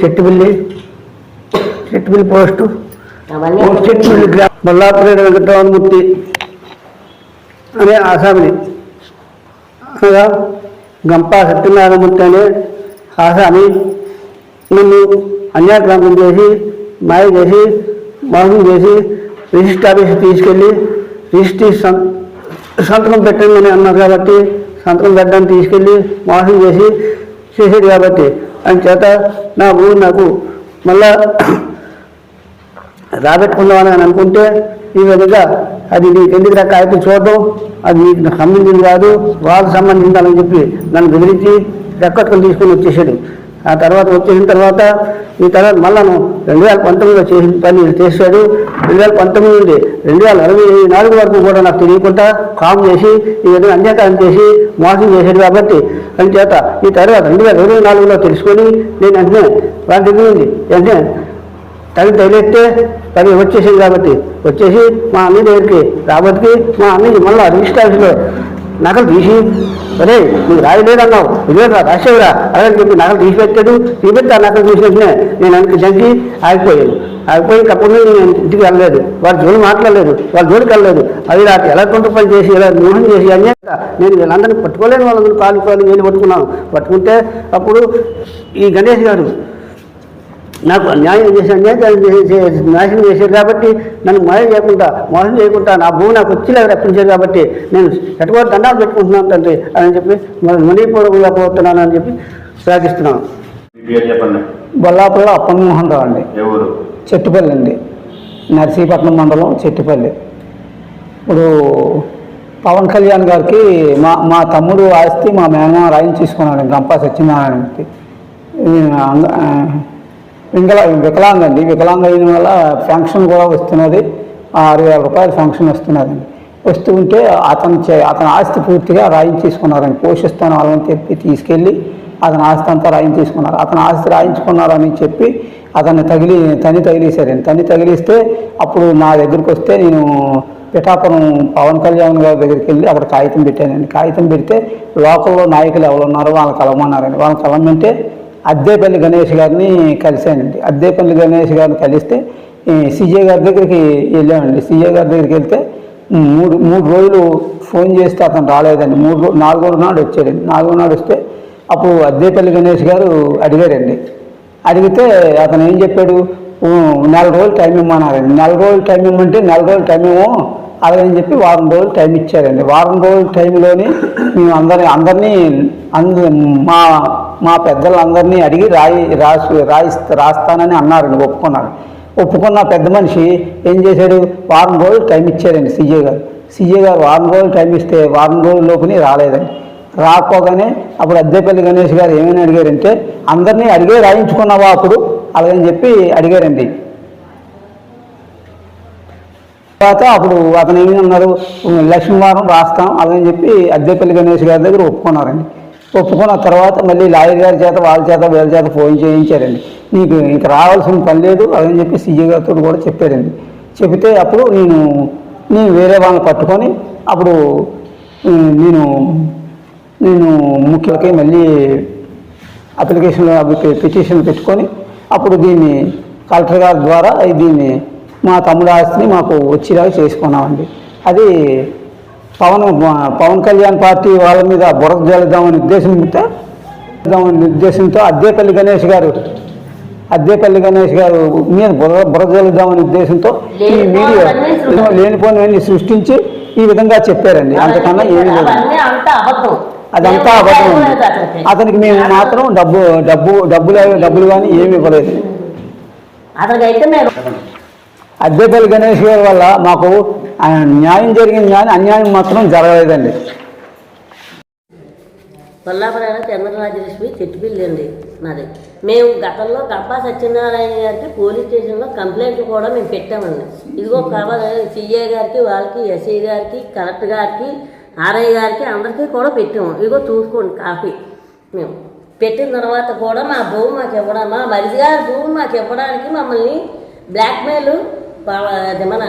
చెట్టుబిల్లి చెట్టుబిల్లి post చెట్టుబిల్లి గ్రామ బొల్లాపురేడు వెంకటరామమూర్తి అనే ఆసామిని. అనగా గంపా సత్యనారాయణమూర్తి అనే ఆసామి నన్ను అన్యాక్రాంతం చేసి మాయ చేసి మోసం చేసి రిజిస్టర్ ఆఫీస్కి తీసుకెళ్ళి రిజిస్ట్రీ సంతకం పెట్టండి అన్నారు కాబట్టి సంతకం పెట్టడానికి తీసుకెళ్ళి మోసం చేసి చేసేది కాబట్టి అని చేత నా భూమి నాకు మళ్ళా రాబెట్టుకుందామని అని అనుకుంటే ఈ విధంగా అది నీకు ఎందుకు రా కాగితం చూడడం? అది నీకు సంబంధించింది కాదు వాళ్ళకి సంబంధించాలని చెప్పి నన్ను బెదిరించి రెక్కట్టుకొని తీసుకొని వచ్చేసాడు. ఆ తర్వాత వచ్చేసిన తర్వాత ఈ తర్వాత మళ్ళాను రెండు వేల పంతొమ్మిదిలో చేసిన పని చేశాడు. రెండు వేల పంతొమ్మిది నుండి రెండు వేల ఇరవై నాలుగు వరకు కూడా నాకు తెలియకుండా కామ్ చేసి ఈ విధంగా అన్యాకారం చేసి మోసం చేశాడు కాబట్టి అని చేత ఈ తర్వాత రెండు వేల ఇరవై నాలుగులో తెలుసుకొని నేను వెంటనే వాటి దగ్గర నుండి వెంటనే తల్లి తగిలేస్తే తల్లి వచ్చేసింది కాబట్టి వచ్చేసి మా అన్నయ్య దగ్గరికి రాబట్టికి మా అన్నయ్య మళ్ళీ రిజిస్టర్ నగలు తీసి అరే నీకు రాయలేదన్నావు ఇదేరా రాసేవరా. అదే చెప్పి నగలు తీసి పెట్టాడు తీపెట్టి ఆ నకలు తీసినట్టునే నేను వెనక్కి జంకి ఆగిపోయాను. ఆగిపోయి అప్పుడు నేను ఇంటికి వెళ్ళలేదు. వాళ్ళ జోలి మాట్లాడలేదు. వాళ్ళ జోలికి వెళ్ళలేదు. అది నాకు ఎలా కొంత పని చేసి ఎలా మోహం చేసి అన్యాక నేను వీళ్ళందరినీ పట్టుకోలేని వాళ్ళందరూ కాలు కాలు వేలు పట్టుకున్నాను. పట్టుకుంటే అప్పుడు ఈ గణేష్ గారు నాకు అన్యాయం చేసి అన్యాయం నాశనం చేశారు కాబట్టి నన్ను మాయం చేయకుండా మోసం చేయకుండా నా భూమి నాకు వచ్చేలాగా రప్పించారు కాబట్టి నేను ఎటువంటి దండాలు పెట్టుకుంటున్నాను తండ్రి అని చెప్పి మరి మనీపూర్వకంగా పోతున్నాను అని చెప్పి ప్రార్థిస్తున్నాను. మీ పేరు చెప్పండి? బొల్లాపల్లి అప్పమోహన్ రావు అండి. ఎవరు? చెట్టుపల్లి అండి. నర్సీపట్నం మండలం చెట్టుపల్లి. ఇప్పుడు పవన్ కళ్యాణ్ గారికి మా మా తమ్ముడు ఆస్తి మా మేనమామ రాయించి తీసుకున్నాడు గంపా సత్యనారాయణకి. వికల వికలాంగ అండి వికలాంగ అయిన వల్ల ఫంక్షన్ కూడా వస్తున్నది. ఆరు వేల రూపాయలు ఫంక్షన్ వస్తున్నదండి వస్తూ ఉంటే అతను చే అతని ఆస్తి పూర్తిగా రాయించేసుకున్నారని పోషిస్తాను వాళ్ళని చెప్పి తీసుకెళ్ళి అతని ఆస్తి అంతా రాయించేసుకున్నారు అతని ఆస్తి రాయించుకున్నారని చెప్పి అతన్ని తగిలి తని తగిలేశారండి. తని తగిలిస్తే అప్పుడు నా దగ్గరికి వస్తే నేను పిఠాపురం పవన్ కళ్యాణ్ గారి దగ్గరికి వెళ్ళి అక్కడ కాగితం పెట్టానండి. కాగితం పెడితే లోకల్లో నాయకులు ఎవరు ఉన్నారో వాళ్ళని కలవమన్నారండి. వాళ్ళని కలవమంటే అద్దేపల్లి గణేష్ గారిని కలిశానండి. అద్దేపల్లి గణేష్ గారిని కలిస్తే సిజే గారి దగ్గరికి వెళ్ళామండి. సీఏ గారి దగ్గరికి వెళ్తే మూడు మూడు రోజులు ఫోన్ చేస్తే అతను రాలేదండి. మూడు రో- నాలుగో నాడు వచ్చాడండి. నాలుగో నాడు వస్తే అప్పుడు అద్దేపల్లి గణేష్ గారు అడిగారండి అడిగితే అతను ఏం చెప్పాడు? నెల రోజులు టైం ఇమ్మన్నారండి. నెల రోజులు టైం ఇమ్మంటే నెల రోజులు టైం ఇవ్వము అలాగని చెప్పి వారం రోజులు టైం ఇచ్చారండి. వారం రోజుల టైంలోని మేము అందరి అందరినీ అంద మా మా పెద్దలందరినీ అడిగి రాయి రాసి రాయిస్తా రాస్తానని అన్నారండి ఒప్పుకున్నారు. ఒప్పుకున్న పెద్ద మనిషి ఏం చేశాడు? వారం రోజులు టైం ఇచ్చారండి సీఏ గారు. సీఏ గారు వారం రోజులు టైం ఇస్తే వారం రోజుల లోపుని రాలేదండి. రాకపోగానే అప్పుడు అద్దెపల్లి గణేష్ గారు ఏమని అడిగారంటే అందరినీ అడిగే రాయించుకున్నావా అప్పుడు? అలాగని చెప్పి అడిగారండి. తర్వాత అప్పుడు అతను ఏమి అన్నారు? లక్ష్మీవారం రాస్తాం అదని చెప్పి అద్దెపల్లి గణేష్ గారి దగ్గర ఒప్పుకున్నారండి. ఒప్పుకున్న తర్వాత మళ్ళీ లాయర్ గారి చేత వాళ్ళ చేత వీళ్ళ చేత ఫోన్ చేయించారండి. నీకు ఇంక రావాల్సిన పని లేదు అదని చెప్పి సీఏ గారితో కూడా చెప్పారండి. చెబితే అప్పుడు నేను నేను వేరే వాళ్ళని పట్టుకొని అప్పుడు నేను నేను ముఖ్యులకి మళ్ళీ అప్లికేషన్లో అవి పిటిషన్ పెట్టుకొని అప్పుడు దీన్ని కలెక్టర్ గారి ద్వారా దీన్ని మా తమ్ముడు ఆస్తిని మాకు వచ్చేలాగా చేసుకున్నామండి. అది పవన్ పవన్ కళ్యాణ్ పార్టీ వాళ్ళ మీద బురద జల్లుదామని ఉద్దేశంతో ఉద్దేశంతో అద్దేపల్లి గణేష్ గారు అద్దేపల్లి గణేష్ గారు మీద బురద బురద జల్లుదామని ఉద్దేశంతో ఈ మీడియా లేనిపోయినవన్నీ సృష్టించి ఈ విధంగా చెప్పారండి. అంతకన్నా ఏమీ లేదు. అదంతా అబద్ధం ఉంది అతనికి. మేము మాత్రం డబ్బు డబ్బు డబ్బులు డబ్బులు కానీ ఏమి ఇవ్వలేదు. అతనికి అయితే మేము అద్దెపల్లి గణేష్ గారి వల్ల మాకు న్యాయం జరిగింది కానీ అన్యాయం మాత్రం జరగలేదండి. కొల్లాపురాల చంద్రరాజలక్ష్మి చెట్టుపిల్లి అండి మరి మేము గతంలో గంపా సత్యనారాయణ గారికి పోలీస్ స్టేషన్లో కంప్లైంట్ కూడా మేము పెట్టామండి. ఇదిగో కావాలి సిఏ గారికి వాళ్ళకి ఎస్ఐ గారికి కలెక్టర్ గారికి ఆర్ఐ గారికి అందరికీ కూడా పెట్టాము. ఇదిగో చూసుకోండి కాఫీ మేము పెట్టిన తర్వాత కూడా మా భూమి మాకు ఇవ్వడం మా మరిది గారి భూమి మాకు ఇవ్వడానికి మమ్మల్ని బ్లాక్మెయిల్ అది మన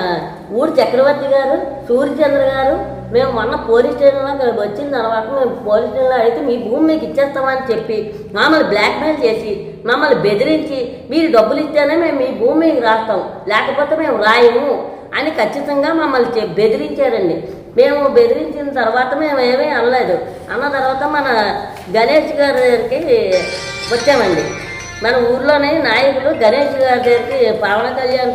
ఊరి చక్రవర్తి గారు సూర్యచంద్ర గారు మేము మొన్న పోలీస్ స్టేషన్లో వచ్చిన తర్వాత మేము పోలీస్ స్టేషన్లో అయితే మీ భూమి మీకు ఇచ్చేస్తామని చెప్పి మమ్మల్ని బ్లాక్మెయిల్ చేసి మమ్మల్ని బెదిరించి మీరు డబ్బులు ఇస్తేనే మేము మీ భూమి మీకు రాస్తాం లేకపోతే మేము రాయము అని ఖచ్చితంగా మమ్మల్ని బెదిరించారండి. మేము బెదిరించిన తర్వాత మేము ఏమీ అనలేదు. అన్న తర్వాత మన గణేష్ గారికి వచ్చామండి. మన ఊర్లోనే నాయకులు గణేష్ గారి దగ్గరికి పవన్ కళ్యాణ్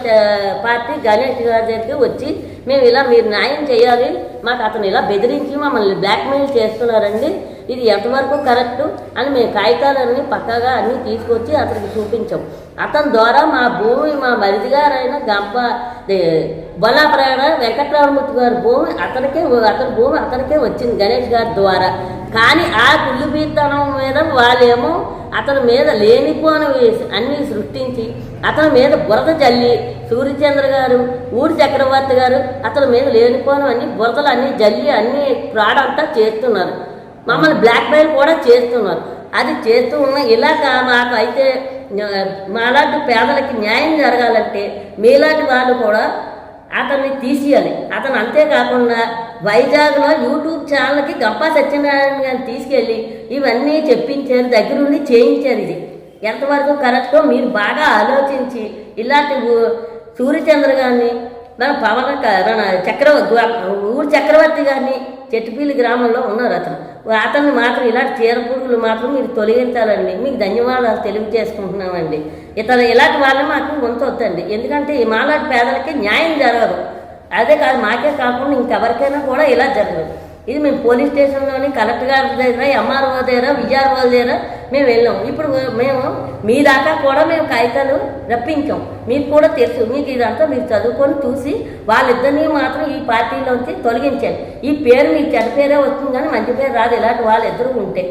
పార్టీ గణేష్ గారి దగ్గరికి వచ్చి మేము ఇలా మీరు న్యాయం చేయాలి. మాకు అతను ఇలా బెదిరించి మమ్మల్ని బ్లాక్మెయిల్ చేస్తున్నారండి. ఇది ఎంతవరకు కరెక్ట్? అని మేము కాగితాలన్నీ పక్కాగా అన్నీ తీసుకొచ్చి అతనికి చూపించాం. అతని ద్వారా మా భూమి మా మరిది గారైన గంప బొల్లాప్రాణ వెంకట్రామమూర్తి గారి భూమి అతనికే అతని భూమి అతనికే వచ్చింది గణేష్ గారి ద్వారా. కానీ ఆ కుళ్ళుబీతనం మీద వాళ్ళేమో అతని మీద లేనిపోని అన్ని సృష్టించి అతని మీద బురద జల్లి సూర్యచంద్ర గారు ఊరి చక్రవర్తి గారు అతని మీద లేనిపోని అన్ని బురదలు అన్ని జల్లి అన్ని ఫ్రాడ్ అంతా చేస్తున్నారు. మమ్మల్ని బ్లాక్మెయిల్ కూడా చేస్తున్నారు. అది చేస్తూ ఉన్న ఇలాగ మాకు అయితే మాలాంటి పేదలకి న్యాయం జరగాలంటే మీలాంటి వాళ్ళు కూడా అతన్ని తీసేయాలి అతను అంతేకాకుండా వైజాగ్లో యూట్యూబ్ ఛానల్కి గంపా సత్యనారాయణ గారిని తీసుకెళ్ళి ఇవన్నీ చెప్పించారు దగ్గరుండి చేయించారు ఇది. ఎంతవరకు కరెక్టో మీరు బాగా ఆలోచించి ఇలాంటి సూర్యచంద్ర గారిని మన పవన్ చక్రవర్తి ఊరు చక్రవర్తి గారిని చెట్టుపీలి గ్రామంలో ఉన్నారు అతను. అతన్ని మాత్రం ఇలాంటి చీర పురుగులు మాత్రం మీరు తొలగించాలండి. మీకు ధన్యవాదాలు తెలియజేసుకుంటున్నామండి. ఇతను ఇలాంటి వాళ్ళని మాకు ఉంచొద్దండి ఎందుకంటే ఈ మాలాంటి పేదలకి న్యాయం జరగదు. అదే కాదు మాకే కాకుండా ఇంకెవరికైనా కూడా ఇలా జరగదు. ఇది మేము పోలీస్ స్టేషన్లోని కలెక్టర్ గారి దగ్గర ఎంఆర్ఓ దగ్గర విఆర్ఓ దగ్గర మేము వెళ్ళాం. ఇప్పుడు మేము మీ దాకా కూడా మేము కాగితాలు రప్పించాం. మీకు కూడా తెలుసు. మీకు ఇదంతా మీరు చదువుకొని చూసి వాళ్ళిద్దరినీ మాత్రం ఈ పార్టీలోంచి తొలగించండి ఈ పేరు మీకు చెడ్డ పేరే వస్తుంది కానీ మంచి పేరు రాదు. ఇలాంటి వాళ్ళిద్దరూ ఉంటే.